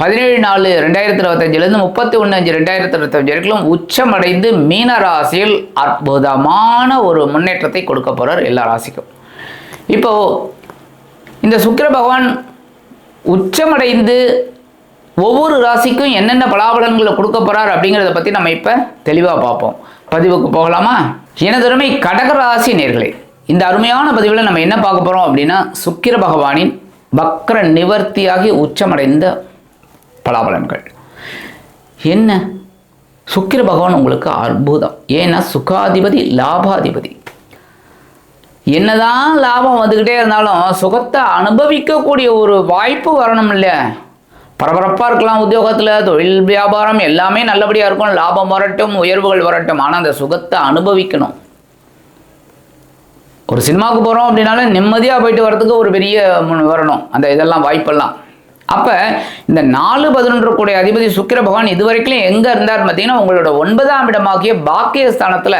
பதினேழு நாலு ரெண்டாயிரத்தி இருபத்தஞ்சிலேருந்து முப்பத்தி ஒன்று அஞ்சு ரெண்டாயிரத்தி இருபத்தஞ்சு வரைக்கும் உச்சமடைந்து மீன ராசியில் அற்புதமான ஒரு முன்னேற்றத்தை கொடுக்க போகிறார் எல்லா ராசிக்கும். இப்போது இந்த சுக்கிர பகவான் உச்சமடைந்து ஒவ்வொரு ராசிக்கும் என்னென்ன பலாபலன்களை கொடுக்க போகிறார் அப்படிங்கிறத பற்றி நம்ம இப்போ தெளிவாக பார்ப்போம். பதிவுக்கு போகலாமா? எனதருமை கடக ராசி நேர்களே இந்த அருமையான பதிவில் நம்ம என்ன பார்க்க போகிறோம் அப்படின்னா சுக்கிர பகவானின் வக்ர நிவர்த்தியாகி உச்சமடைந்த பலாபலன்கள். என்ன? சுக்கிர பகவான் உங்களுக்கு அற்புதம். ஏன்னா சுகாதிபதி லாபாதிபதி. என்னதான் லாபம் வந்துக்கிட்டே இருந்தாலும் சுகத்தை அனுபவிக்கக்கூடிய ஒரு வாய்ப்பு வரணும் இல்லையா? பரபரப்பாக இருக்கலாம் உத்தியோகத்தில் தொழில் வியாபாரம் எல்லாமே நல்லபடியாக இருக்கும். லாபம் வரட்டும் உயர்வுகள் வரட்டும். ஆனால் அந்த சுகத்தை அனுபவிக்கணும். ஒரு சினிமாவுக்கு போகிறோம் அப்படின்னாலும் நிம்மதியாக போயிட்டு வரதுக்கு ஒரு பெரிய முன் வரணும். அந்த இதெல்லாம் வாய்ப்பெல்லாம். அப்போ இந்த நாலு பதினொன்று கூடிய அதிபதி சுக்கிர பகவான் இதுவரைக்கும் எங்கே இருந்தார் பார்த்தீங்கன்னா உங்களோட ஒன்பதாம் இடமாகிய பாக்கியஸ்தானத்தில்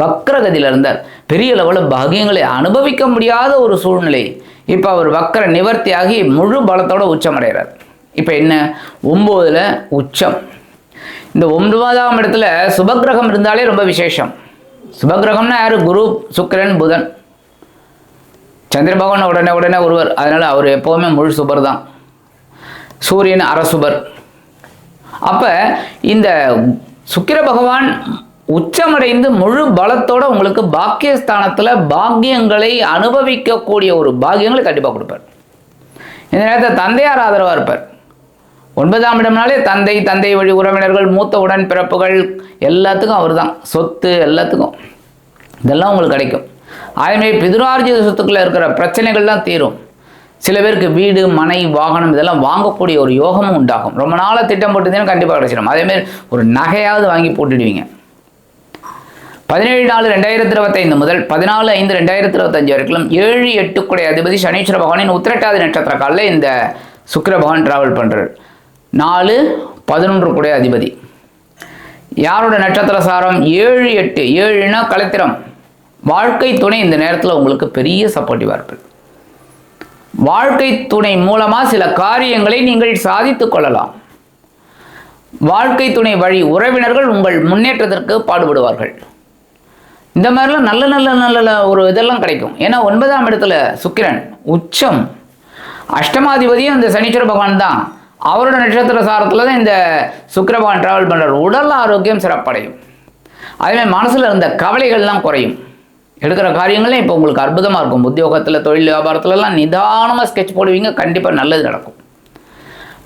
வக்ரகதியில் இருந்தார். பெரிய லெவலில் பாகியங்களை அனுபவிக்க முடியாத ஒரு சூழ்நிலை. இப்போ அவர் வக்கர நிவர்த்தியாகி முழு பலத்தோட உச்சமடைகிறார் இப்போ என்ன? ஒம்போதில் உச்சம். இந்த ஒன்பதாம் இடத்துல சுபகிரகம் இருந்தாலே ரொம்ப விசேஷம். சுபகிரகம்னா யார்? குரு சுக்கிரன் புதன். சந்திர பகவான் உடனே உடனே ஒருவர். அதனால் அவர் எப்போவுமே முழு சுபர் தான். சூரியன் அரசுபர். அப்போ இந்த சுக்கிர பகவான் உச்சமடைந்து முழு பலத்தோட உங்களுக்கு பாக்கியஸ்தானத்தில் பாக்கியங்களை அனுபவிக்கக்கூடிய ஒரு பாக்கியங்களை கண்டிப்பாக கொடுப்பார். இந்த நேரத்தில் தந்தையார் ஆதரவாக இருப்பார். ஒன்பதாம் இடம்னாலே தந்தை தந்தை வழி உறவினர்கள் மூத்த உடன் பிறப்புகள் எல்லாத்துக்கும் அவர் தான் சொத்து எல்லாத்துக்கும். இதெல்லாம் உங்களுக்கு கிடைக்கும். அதேமாதிரி பிதுரார்ஜித சொத்துக்களில் இருக்கிற பிரச்சனைகள்லாம் தீரும். சில பேருக்கு வீடு மனை வாகனம் இதெல்லாம் வாங்கக்கூடிய ஒரு யோகமும் உண்டாகும். ரொம்ப நாளாக திட்டம் போட்டுருந்தீங்கன்னா கண்டிப்பாக கிடைச்சிடும் அதேமாரி ஒரு நகையாவது வாங்கி போட்டுடுவீங்க. பதினேழு நாலு ரெண்டாயிரத்தி இருபத்தைந்து முதல் பதினாலு ஐந்து ரெண்டாயிரத்தி இருபத்தஞ்சு வரைக்கும் ஏழு எட்டுக்குடைய அதிபதி சனீஸ்வர பகவானின் உத்திரட்டாதி நட்சத்திர காலில் இந்த சுக்கர பகவான் டிராவல் பண்ணுறார் நாலு பதினொன்று கூடிய அதிபதி. யாரோட நட்சத்திர சாரம்? ஏழு எட்டு. ஏழுனா கலத்திரம் வாழ்க்கை துணை இந்த நேரத்தில் உங்களுக்கு பெரிய சப்போர்ட்டிவாக இருப்பது. வாழ்க்கை துணை மூலமாக சில காரியங்களை நீங்கள் சாதித்து கொள்ளலாம். வாழ்க்கை துணை வழி உறவினர்கள் உங்கள் முன்னேற்றத்திற்கு பாடுபடுவார்கள். இந்த மாதிரிலாம் நல்ல நல்ல நல்ல ஒரு இதெல்லாம் கிடைக்கும். ஏன்னா ஒன்பதாம் இடத்துல சுக்கிரன் உச்சம். அஷ்டமாதிபதியும் இந்த சனீஸ்வர பகவான் தான். அவரோட நட்சத்திர சாரத்தில் தான் இந்த சுக்கிர பகவான் ட்ராவல் பண்ணுறார் உடல் ஆரோக்கியம் சிறப்படையும். அதேமாதிரி மனசில் இருந்த கவலைகள்லாம் குறையும். எடுக்கிற காரியங்களே இப்போ உங்களுக்கு அற்புதமாக இருக்கும். உத்தியோகத்தில் தொழில் வியாபாரத்துலலாம் நிதானமாக ஸ்கெட்ச் போடுவீங்க கண்டிப்பாக நல்லது நடக்கும்.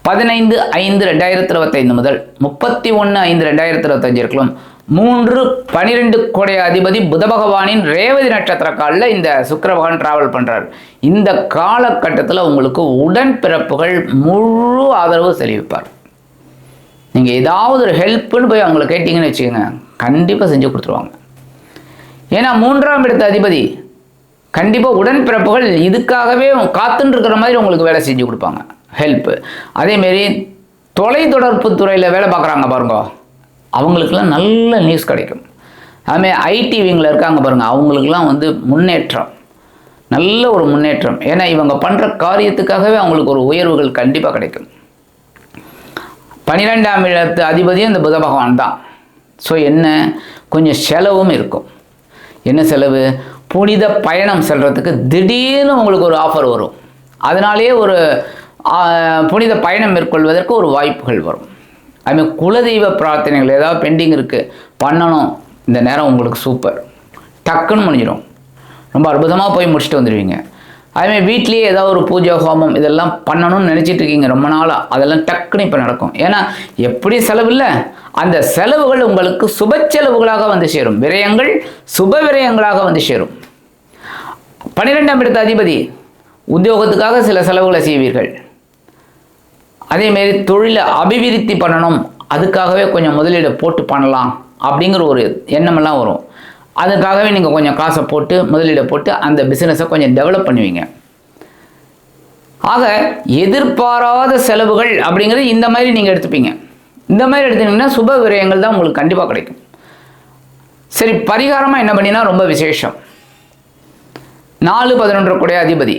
பதினைந்து ஐந்து ரெண்டாயிரத்தி இருபத்தைந்து முதல் முப்பத்தி ஒன்று ஐந்து ரெண்டாயிரத்தி இருபத்தஞ்சு இருக்கலாம். மூன்று பனிரெண்டு கொடை அதிபதி புத பகவானின் ரேவதி நட்சத்திர காலில் இந்த சுக்கிர பகவான் டிராவல் பண்ணுறார் இந்த காலகட்டத்தில் உங்களுக்கு உடன்பிறப்புகள் முழு ஆதரவு செலுவிப்பார். நீங்கள் ஏதாவது ஒரு ஹெல்ப்புன்னு போய் அவங்கள கேட்டிங்கன்னு வச்சுக்கோங்க கண்டிப்பாக செஞ்சு கொடுத்துருவாங்க. ஏன்னா மூன்றாம் இடத்து அதிபதி கண்டிப்பாக உடன்பிறப்புகள் இதுக்காகவே காத்துன்னு இருக்கிற மாதிரி உங்களுக்கு வேலை செஞ்சு கொடுப்பாங்க. ஹெல்ப்பு அதேமாரி தொலைத்தொடர்பு துறையில் வேலை பார்க்குறாங்க பாருங்க. அவங்களுக்கெல்லாம் நல்ல நியூஸ் கிடைக்கும். அதுமாரி ஐடி விங்கில் இருக்காங்க பாருங்கள் அவங்களுக்கெல்லாம் வந்து முன்னேற்றம். நல்ல ஒரு முன்னேற்றம். ஏன்னா இவங்க பண்ணுற காரியத்துக்காகவே அவங்களுக்கு ஒரு உயர்வுகள் கண்டிப்பாக கிடைக்கும். பன்னிரெண்டாம் இடத்து அதிபதியும் இந்த புத பகவான் தான். ஸோ என்ன? கொஞ்சம் செலவும் இருக்கும். என்ன செலவு? புனித பயணம் செல்கிறதுக்கு திடீர்னு உங்களுக்கு ஒரு ஆஃபர் வரும். அதனாலேயே ஒரு புனித பயணம் மேற்கொள்வதற்கு ஒரு வாய்ப்புகள் வரும். அதுமாதிரி குலதெய்வ பிரார்த்தனைகள் ஏதாவது பெண்டிங் இருக்குது பண்ணணும். இந்த நேரம் உங்களுக்கு சூப்பர் டக்குன்னு முடிஞ்சிடும் ரொம்ப அற்புதமாக போய் முடிச்சுட்டு வந்துடுவீங்க. அதுமாதிரி வீட்லேயே ஏதாவது ஒரு பூஜை ஹோமம் இதெல்லாம் பண்ணணும்னு நினச்சிட்டு இருக்கீங்க ரொம்ப நாளாக அதெல்லாம் டக்குன்னு இப்போ நடக்கும். ஏன்னா எப்படி செலவு இல்லை? அந்த செலவுகள் உங்களுக்கு சுப செலவுகளாக வந்து சேரும். விரயங்கள் சுப விரயங்களாக வந்து சேரும். பன்னிரெண்டாம் இடத்த அதிபதி உத்தியோகத்துக்காக சில செலவுகளை செய்வீர்கள். அதேமாரி தொழிலை அபிவிருத்தி பண்ணணும். அதுக்காகவே கொஞ்சம் முதலீடு போட்டு பண்ணலாம் அப்படிங்கிற ஒரு எண்ணமெல்லாம் வரும். அதுக்காகவே நீங்கள் கொஞ்சம் காசை போட்டு முதலீடை போட்டு அந்த பிஸ்னஸை கொஞ்சம் டெவலப் பண்ணுவீங்க. ஆக எதிர்பாராத செலவுகள் அப்படிங்கிறது இந்த மாதிரி நீங்கள் எடுத்துப்பீங்க. இந்த மாதிரி எடுத்தீங்கன்னா சுப விரயங்கள் தான் உங்களுக்கு கண்டிப்பாக கிடைக்கும். சரி பரிகாரமாக என்ன பண்ணினா ரொம்ப விசேஷம். நாலு பதினொன்று கூடிய அதிபதி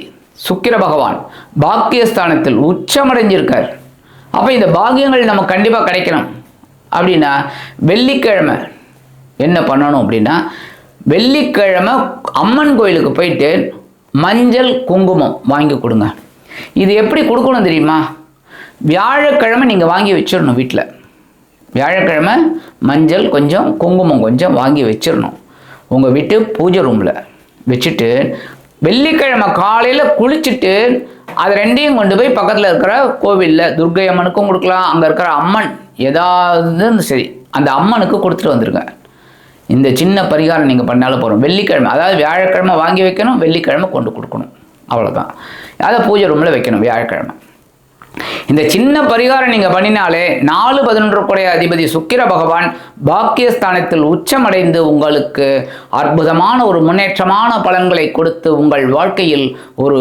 சுக்கிர பகவான் பாக்கியஸ்தானத்தில் உச்சமடைஞ்சிருக்கார். அப்போ இந்த பாக்கியங்கள் நமக்கு கண்டிப்பாக கிடைக்கணும். அப்படின்னா வெள்ளிக்கிழமை என்ன பண்ணணும் அப்படின்னா வெள்ளிக்கிழமை அம்மன் கோயிலுக்கு போயிட்டு மஞ்சள் குங்குமம் வாங்கி கொடுங்க. இது எப்படி கொடுக்கணும் தெரியுமா? வியாழக்கிழமை நீங்கள் வாங்கி வச்சிடணும் வீட்டில் வியாழக்கிழமை மஞ்சள் கொஞ்சம் குங்குமம் கொஞ்சம் வாங்கி வச்சிடணும். உங்கள் வீட்டு பூஜை ரூமில் வச்சுட்டு வெள்ளிக்கிழமை காலையில் குளிச்சுட்டு அது ரெண்டையும் கொண்டு போய் பக்கத்தில் இருக்கிற கோவிலில் துர்க்கை அம்மனுக்கும் கொடுக்கலாம். அங்கே இருக்கிற அம்மன் ஏதாவது சரி அந்த அம்மனுக்கு கொடுத்துட்டு வந்துருங்க. இந்த சின்ன பரிகாரம் நீங்கள் பண்ணாலும் போகிறோம் வெள்ளிக்கிழமை அதாவது வியாழக்கிழமை வாங்கி வைக்கணும் வெள்ளிக்கிழமை கொண்டு கொடுக்கணும். அவ்வளோதான் அதை பூஜை ரூமில் வைக்கணும் வியாழக்கிழமை. இந்த சின்ன பரிகாரம் நீங்க பண்ணினாலே நாலு பதினொன்று கூடிய அதிபதி சுக்கிர பகவான் பாக்கியஸ்தானத்தில் உச்சமடைந்து உங்களுக்கு அற்புதமான ஒரு முன்னேற்றமான பலன்களை கொடுத்து உங்கள் வாழ்க்கையில் ஒரு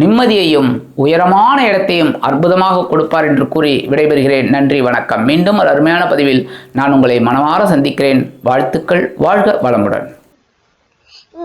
நிம்மதியையும் உயரமான இடத்தையும் அற்புதமாக கொடுப்பார் என்று கூறி விடைபெறுகிறேன். நன்றி வணக்கம். மீண்டும் ஒரு அருமையான பதிவில் நான் உங்களை மனமாற சந்திக்கிறேன். வாழ்த்துக்கள் வாழ்க வளமுடன்.